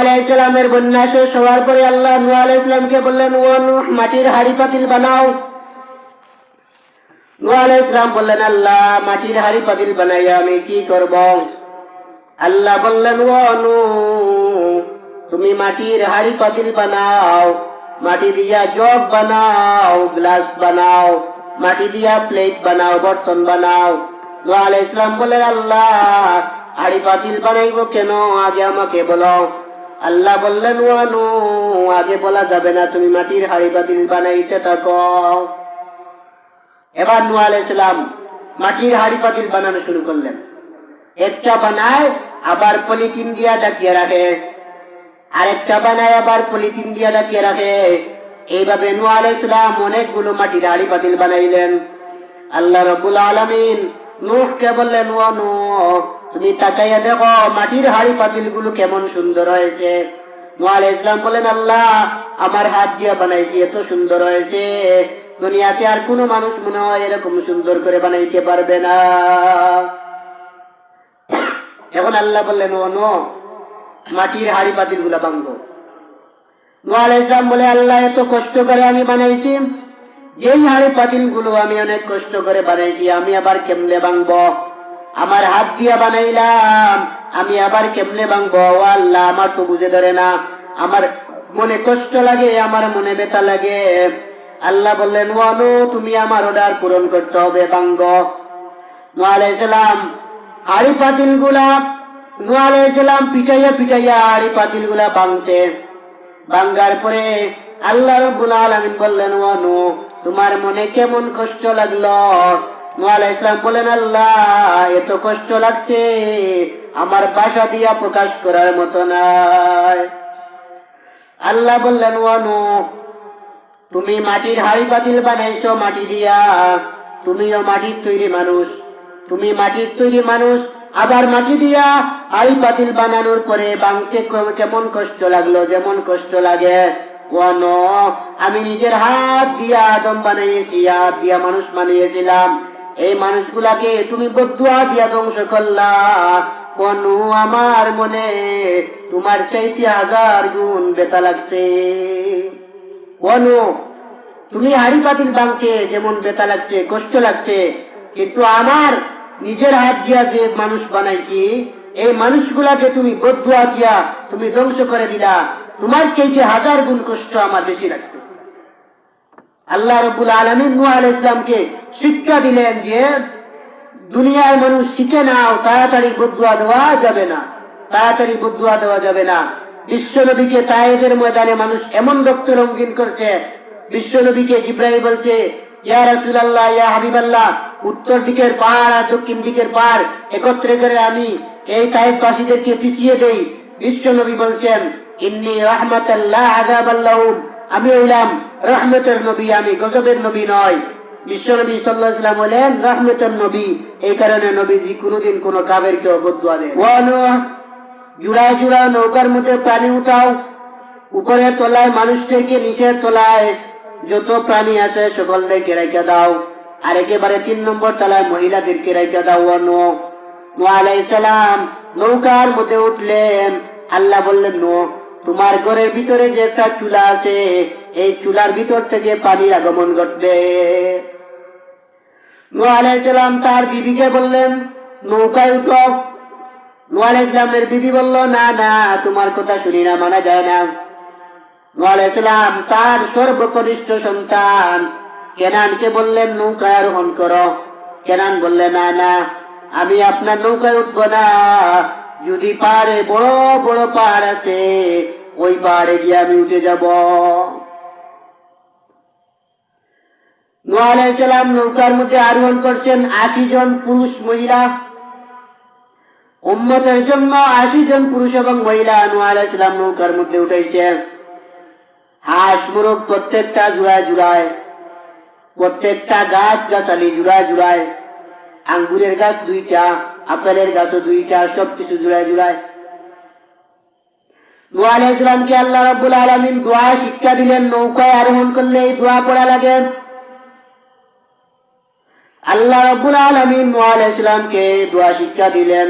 আলাইসালামের বন্যা শেষ হওয়ার পরে আল্লাহ নূহ আলাইসালামকে বললেন, ও মাটির হাড়ি পাতিল বানাও। নূহ আলাইসালাম বললেন, আল্লাহ, মাটির হাড়ি পাতিল বানাইয়া আমি কি করব? আল্লাহ বললেন, ও নূহ, তুমি মাটির হাড়ি পাতিল বানাও, মাটি দিয়া জগ বানাও, গ্লাস বানাও, মাটি দিয়া প্লেট বানাও, বর্তন বানাও। নূহ আলাইসালাম বললেন, আল্লাহ, হাড়ি পাতিল বানাইবো কেন? আগে আমাকে বলো। আল্লাহ বললেন ওয়ানু আগে বলা যাবে না তুমি মাটির হাড়ি পাতিল বানাইতে থাকো। এবার নু আলাইসালাম মাটির হাড়ি পাতিল বানানো শুরু করলেন। একটা বানায়, আবার পলিথিন দিয়া ডাকিয়ে রাখে। আরেকটা বানায়, আবার পলিথিন দিয়া ডাকিয়ে রাখে। এইভাবে নু আলাইসালাম অনেকগুলো মাটির হাড়ি পাতিল বানাইলেন। আল্লাহ রবুল আলমিন নুহকে বললেন ও নু তুমি তাকাইয়া দেখো, মাটির হাড়ি পাতিলগুলো কেমন সুন্দর হয়েছে। নোয়াল ইসলাম বলেন, আল্লাহ, আমার হাত দিয়ে বানাইছি, এত সুন্দর হয়েছে। দুনিয়াতে আর কোনো মানুষ মনে হয় এরকম সুন্দর করে বানাইতে পারবে না। এখন আল্লাহ বললেন, ও নো মাটির হাড়ি পাতিলগুলা ভাঙবো নোয়াল ইসলাম বলে, আল্লাহ, এত কষ্ট করে আমি বানাইছি। যেই হাড়ি পাতিলগুলো আমি অনেক কষ্ট করে বানাইছি, আমি আবার কেমনে ভাঙবো? আমার হাত দিয়া বানাইলাম। আমি আবার কেমনে ভাঙবো? আল্লাহ আমার তো বুঝে ধরে না। আমার মনে কষ্ট লাগে, আমার মনে ব্যথা লাগে। আল্লাহ বললেন, ওয়ানু, তুমি আমার অর্ডার পূরণ করতে হবে ভাঙ্গ নোয়ালাইসালাম হাড়ি পাতিলগুলা নোয়ালাইসালাম পিটাইয়া পিটাইয়া হাড়ি পাতিলগুলা ভাঙছে। ভাঙ্গার পরে আল্লাহ রব্বুল আলামিন বললেন, ওয়ানু, তোমার মনে কেমন কষ্ট লাগল? নোয়ালা ইসলাম বলেন, আল্লাহ, এত কষ্ট লাগছে। আমার বাসা দিয়া প্রকাশ করার মতো নাই। আল্লাহ বললেন ওয়ানু তুমি মাটির হাড়ি পাতিল বানাইছো, মাটি দিয়া। তুমিও মাটির তৈরি মানুষ। তুমি মাটির তৈরি মানুষ, আবার মাটি দিয়া হাড়ি পাতিল বানানোর পরে বাংকে কেমন কষ্ট লাগল, যেমন কষ্ট লাগে। ওয়ানো আমি নিজের হাত দিয়া আদম বানাইয়েছি, হাত দিয়া মানুষ বানিয়েছিলাম। এই মানুষগুলাকে তুমি বদুয়া দিয়া ধ্বংস করলা। কোন আমার মনে তোমার চাইতে হাজার গুণ বেতা লাগছে। অনু তুমি হাড়ি পাতিল বাংকে যেমন বেতা লাগছে, কষ্ট লাগছে, কিন্তু আমার নিজের হাত দিয়া যে মানুষ বানাইছি, এই মানুষগুলাকে তুমি বদুয়া দিয়া তুমি ধ্বংস করে দিলা। তোমার চাইতে হাজার গুণ কষ্ট আমার বেশি লাগছে। আল্লাহ রবুল আলমিন নু আল ইসলামকে শিক্ষা দিলেন যে দুনিয়ার মানুষ শিখে নাও, তাড়াতাড়ি বদুয়া দেওয়া যাবে না। তাড়াতাড়ি বদুয়া দেওয়া যাবে না। বিশ্ব নবীকে তায়েদের ময়দানে মানুষ এমন রক্ত রঙ্গিন করছে বিশ্ব নবীকে জিব্রাহিম বলছে, ইয়া রাসূলুল্লাহ, ইয়া হাবিবাল্লাহ, উত্তর দিকের পাহাড় আর দক্ষিণ দিকের পাহাড়, একত্রে করে আমি এই তায়েব বাসীদেরকে পিছিয়ে দেই। বিশ্ব নবী বলছেন, ইন্নি রাহমাতাল্লাহ আযাবাল্লাহুম আমি হইলাম রহমতের নবী, আমি গজবের নবী নয়। সাল্লাহাম রহমতের নবী। এই কারণে নবীজি কোনো দেয় জুড়া জুড়া নৌকার মধ্যে উঠাও উপরে তলায় মানুষদেরকে নিচের তলায় যত প্রাণী আছে সকলদেরকে রেখে দাও। আর একেবারে তিন নম্বর তলায় মহিলাদেরকে রেখে দাও নো নো আলাইসালাম নৌকার মধ্যে উঠলেন। আল্লাহ বললেন নো তোমার ঘরের ভিতরে যে একটা চুলা আছে, এই চুলার ভিতর থেকে পানি আগমন ঘটবে। নোয়া আলাইসালাম তার বিবিকে বললেন, নৌকায় উঠো। নোয়া আলাইসলামের বিবি বলল, না না, তোমার কথা শুনি না, মানা যায় না। নোয়া আলাইসালাম তার সর্বকনিষ্ঠ সন্তান কেনানকে বললেন, নৌকায় আরোহণ করো। কেনান বললেন না না, আমি আপনার নৌকায় উঠবো না। যদি পাহাড়ে বড় বড় পাহাড় আছে ওই পাহাড়ে গিয়ে আমি উঠে যাব। নোয়া আলাইসালাম নৌকার মধ্যে আরোহণ করছেন আশি জন পুরুষ মহিলা। উম্মতের জন্য আশি জন পুরুষ এবং মহিলা নোয়া আলাইসালাম নৌকার মধ্যে উঠেছে হাঁস, মুরগ প্রত্যেকটা জুড়ায় জুড়ায়, প্রত্যেকটা গাছ গাছালি জুড়ায় জুড়ায়, আঙ্গুরের গাছ দুইটা, আপেলের গাছও দুইটা, সবকিছু জুড়ায় জুড়ায়। নোয়া আলাইসালামকে আল্লাহ রাব্বুল আলামিন দোয়া শিক্ষা দিলেন নৌকায় আরোহণ করলে এই দোয়া পড়া লাগে আল্লাহ রাব্বুল আলামিন নোয়া আলাইসালামকে দোয়া শিক্ষা দিলেন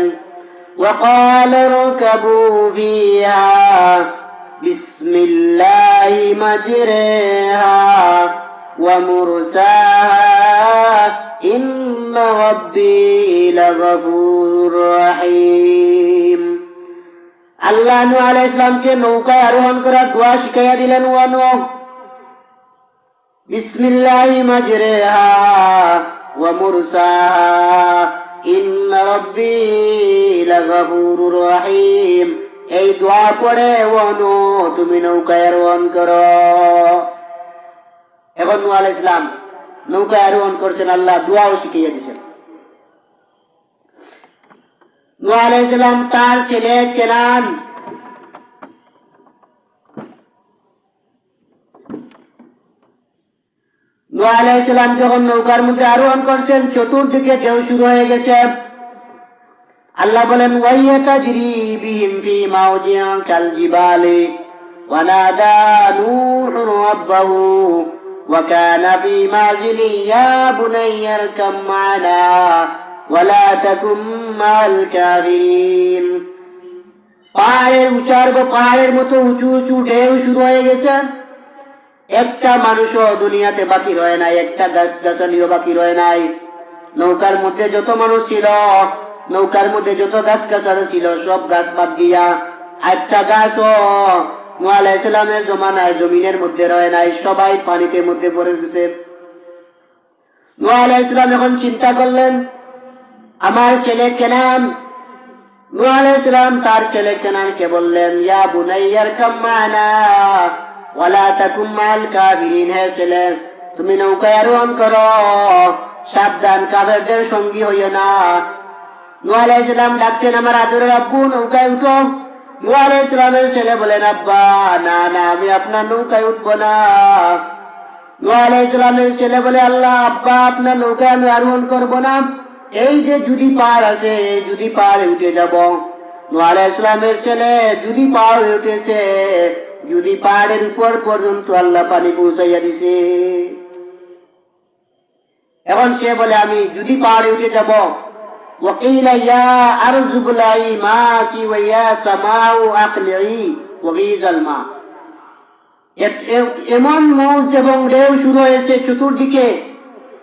وقال اركبوا فيها بسم الله مجريها ومرساها إن ربي لغفور رحيم আল্লাহ নু আলাহ ইসলামকে নৌকায় আরোহণ করার দোয়া শিখাইয়া দিলেন ওয়ানো বিসমিল্লাহ মাজরেহা ওয়া মুরসাহা। ইন্ন রব্বি লাগাফুরুর এই দোয়া পড়ে তুমি নৌকায় আরোহণ করো। এখন নু আলাহ ইসলাম নৌকায় আরোহণ করছেন, আল্লাহ দোয়াও শিখিয়ে দিয়েছেন নু আলাইসালাম তার ছেলে কেনান নু আলাইসালাম যখন নৌকার মধ্যে আরোহণ করছেন চতুর্দিকে ঢেউ শুরু হয়ে গেছে আল্লাহ বলেন ওয়াইয়াতা জিরি বিহিম ফি মাউজিয়া কাল জিবালি ونادى نوح ربه وكان في معزل يا بني اركب معنا পাহাড়ের উচার বা পাহাড়ের মতো উঁচু উঁচু ঢেউ শুরু হয়ে গেছে। একটা মানুষও দুনিয়াতে বাকি রয়ে নাই, একটা গাছ গাছালিও বাকি রয়ে নাই। নৌকার মধ্যে যত মানুষ ছিল, নৌকার মধ্যে যত গাছ গাছালি ছিল, সব গাছ বাদ দিয়া একটা গাছও নোয়াল ইসলামের জমানায় জমিনের মধ্যে রয়ে নাই, সবাই পানিতে মধ্যে পড়ে গেছে। নোয়াল ইসলাম এখন চিন্তা করলেন আমার ছেলে কেনান নূহ ইসলাম তার ছেলে কেনানকে বললেন, ইয়া বুনাইয়ার কাম্মানা ওয়ালা তাকুম মাল ছেলে, তুমি নৌকায় আরোহণ করো। সাবধান, কাফেরদের সঙ্গী হইও না। ইসলাম ডাকছেন, আমার আদরের আব্বু, নৌকায় উঠো। ইসলামের ছেলে বলেন আব্বা, না না, আমি আপনার নৌকায় উঠবো না। ইসলামের ছেলে বলে, আল্লাহ, আব্বা, আপনার নৌকায় আমি আরোহণ করব না। এই যে যদি পার আছে এই যদি পার উঠে যাব নোয়াল ইসলামের ছেলে যদি পার উঠেছে যদি পাহাড়ের উপর পর্যন্ত আল্লাহ পানি পৌঁছাইয়া দিছে এখন সে বলে আমি যদি পাহাড়ে উঠে যাব وقيل يا أرض ابلعي ماءك ويا سماء أقلعي وغيظ الماء এ- এ- এমন মৌজ এবং ঢেউ শুরু হয়েছে চতুর্দিকে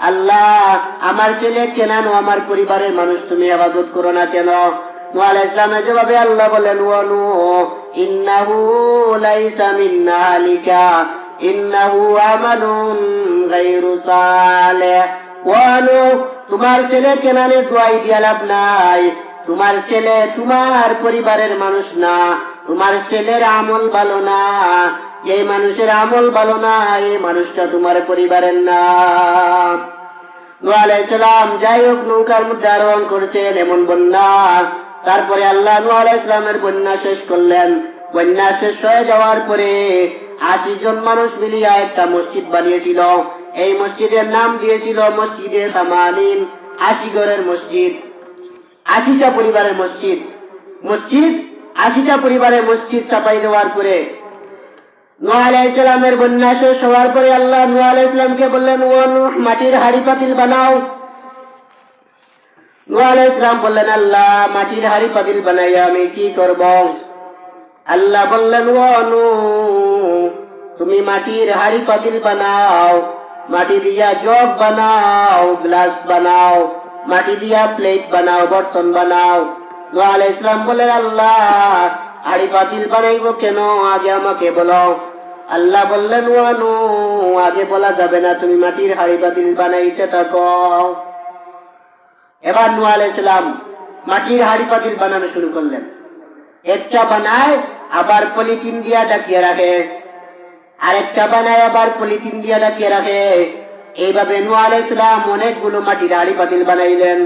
আল্লাহ, আমার ছেলে কেনানো আমার পরিবারের মানুষ, তুমি আবাদত করো না কেন? তোমার ছেলে কেনানে দোয়াই দিয়া লাভ নাই। তোমার ছেলে তোমার পরিবারের মানুষ না। তোমার ছেলের আমল ভালো না। যে মানুষের আমল ভালো না, এই মানুষটা তোমার পরিবারের না সালাম যাই হোক নৌকার মধ্যে আরোহণ করেছেন এমন বন্যা। তারপরে আল্লাহ নু ইসলামের বন্যা শেষ করলেন। বন্যা শেষ হয়ে যাওয়ার পরে আশি জন মানুষ মিলিয়ে একটা মসজিদ বানিয়েছিল। এই মসজিদের নাম দিয়েছিল মসজিদে সামালিন আশি ঘরের মসজিদ। আশিটা পরিবারের মসজিদ। মসজিদ, আশিটা পরিবারের মসজিদ সাফাই দেওয়ার পরে নোয়া আলাইসালামের বন্যা শেষ হওয়ার পরে আল্লাহ নোয়া আলাইসালামকে বললেন, ও মাটির হাড়ি পাতিল বানাও। নোয়া আলাইসালাম বললেন, আল্লাহ, মাটির হাড়ি পাতিল বানাইয়া আমি কি করব? আল্লাহ বললেন, ও নূহ, তুমি মাটির হাড়ি পাতিল বানাও, মাটি দিয়া জগ বানাও, গ্লাস বানাও, মাটি দিয়া প্লেট বানাও, বর্তন বানাও। নোয়া আলাইহিস সালাম বললেন, আল্লাহ হাড়ি পাতিল বানাইবো কেন? আগে আমাকে বলো। আল্লাহ বললেন ওয়ানু আগে বলা যাবে না, তুমি মাটির হাড়ি পাতিল বানাইতে থাকো। এবার নু আলাইসালাম মাটির হাড়ি পাতিল বানানো শুরু করলেন। একটা বানায়, আবার পলিথিন দিয়া ডাকিয়ে রাখে। আরেকটা বানায়, আবার পলিথিন দিয়া ডাকিয়ে রাখে। এইভাবে নু আলাইসালাম অনেকগুলো মাটির হাড়ি পাতিল বানাইলেন।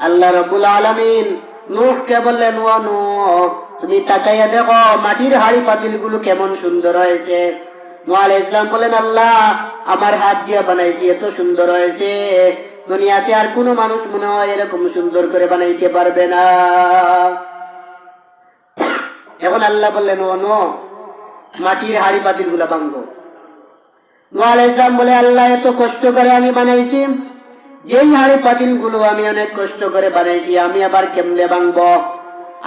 আল্লাহ রবুল আলমিন নূহকে বললেন ও নূহ তুমি তাকাইয়া দেখো, মাটির হাড়ি পাতিলগুলো কেমন সুন্দর হয়েছে। নোয়াল ইসলাম বলেন, আল্লাহ, আমার হাত দিয়ে বানাইছি, এত সুন্দর হয়েছে। দুনিয়াতে আর কোনো মানুষ মনে হয় এরকম সুন্দর করে বানাইতে পারবে না। এখন আল্লাহ বললেন, ও নো, মাটির হাড়ি পাতিলগুলা ভাঙ্গো নোয়াল ইসলাম বলে, আল্লাহ, এত কষ্ট করে আমি বানাইছি। যেই হাড়ি পাতিলগুলো আমি অনেক কষ্ট করে বানাইছি, আমি আবার কেমনে ভাঙবো?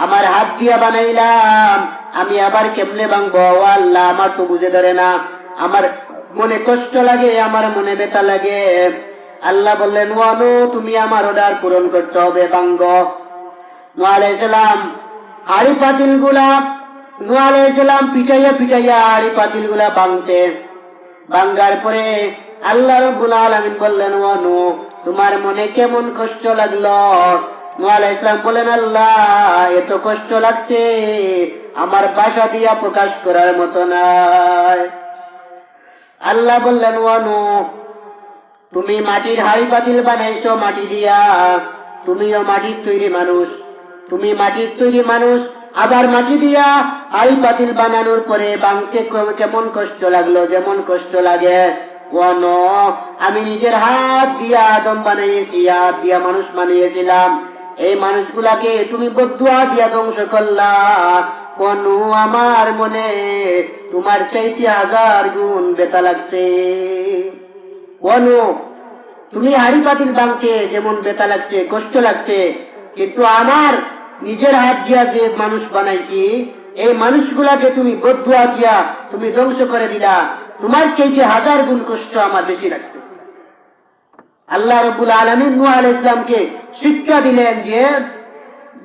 আমার হাত দিয়া বানাইলাম। আমি আবার কেমনে ভাঙবো? আল্লাহ আমার তো বুঝে ধরে না। আমার মনে কষ্ট লাগে, আমার মনে ব্যথা লাগে। আল্লাহ বললেন, ওয়ানু, তুমি আমার অর্ডার পূরণ করতে হবে ভাঙ্গ নোয়ালাইসালাম হাড়ি পাতিলগুলা নোয়ালাইসালাম পিটাইয়া পিটাইয়া হাড়ি পাতিলগুলা ভাঙছে। ভাঙ্গার পরে আল্লাহ রব্বুল আলামিন বললেন, ওয়ানু, তোমার মনে কেমন কষ্ট লাগল? নোয়াল ইসলাম বলেন আল্লাহ, এত কষ্ট লাগছে। আমার বাসা দিয়া প্রকাশ করার মতো নাই। আল্লাহ বললেন ওয়ানু তুমি মাটির হাড়ি পাতিল বানাইছো, মাটি দিয়া। তুমিও মাটির তৈরি মানুষ। তুমি মাটির তৈরি মানুষ, আবার মাটি দিয়া হাড়ি পাতিল বানানোর পরে বাংকে কেমন কষ্ট লাগল, যেমন কষ্ট লাগে। আমি নিজের হাত দিয়া আদম বানাইয়েছি, হাত দিয়া মানুষ বানিয়েছিলাম। এই মানুষগুলাকে তুমি বদুয়া দিয়া ধ্বংস করলা। কোন আমার মনে তোমার চাইতে হাজার গুণ বেতা লাগছে। অনু তুমি হাড়ি পাতিল বাংকে যেমন বেতা লাগছে, কষ্ট লাগছে, কিন্তু আমার নিজের হাত দিয়া যে মানুষ বানাইছি, এই মানুষগুলাকে তুমি বদুয়া দিয়া তুমি ধ্বংস করে দিলা। তোমার চাইতে হাজার গুণ কষ্ট আমার বেশি লাগছে। আল্লাহ রবুল আলমিন নূহ আলাইহিস ইসলামকে শিক্ষা দিলেন যে,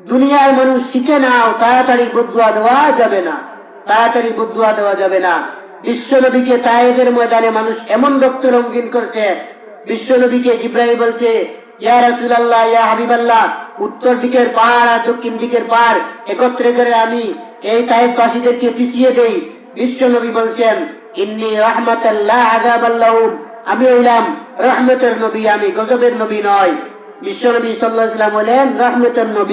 দুনিয়ার মানুষ শিখে নাও, তাড়াতাড়ি বদুয়া দেওয়া যাবে না। তাড়াতাড়ি বদুয়া দেওয়া যাবে না। বিশ্ব নবীকে তায়েদের ময়দানে মানুষ এমন রক্ত রঙ্গিন করছে বিশ্ব নবীকে জিব্রাহিম বলছে, ইয়া রাসূলুল্লাহ, ইয়া হাবিবাল্লাহ, উত্তর দিকের পাহাড় আর দক্ষিণ দিকের পাহাড়, একত্রে করে আমি এই তায়েব বাসীদেরকে পিছিয়ে দেই। বিশ্ব নবী বলছেন, ইন্নি রাহমাতাল্লাহ আযাবাল্লাহুম আমি হইলাম রহমতের নবী, আমি গজবের নবী নয়। বিশ্ব নবী সাল্লাল্লাহু আলাইহি ওয়াসাল্লাম রহমতের নবী।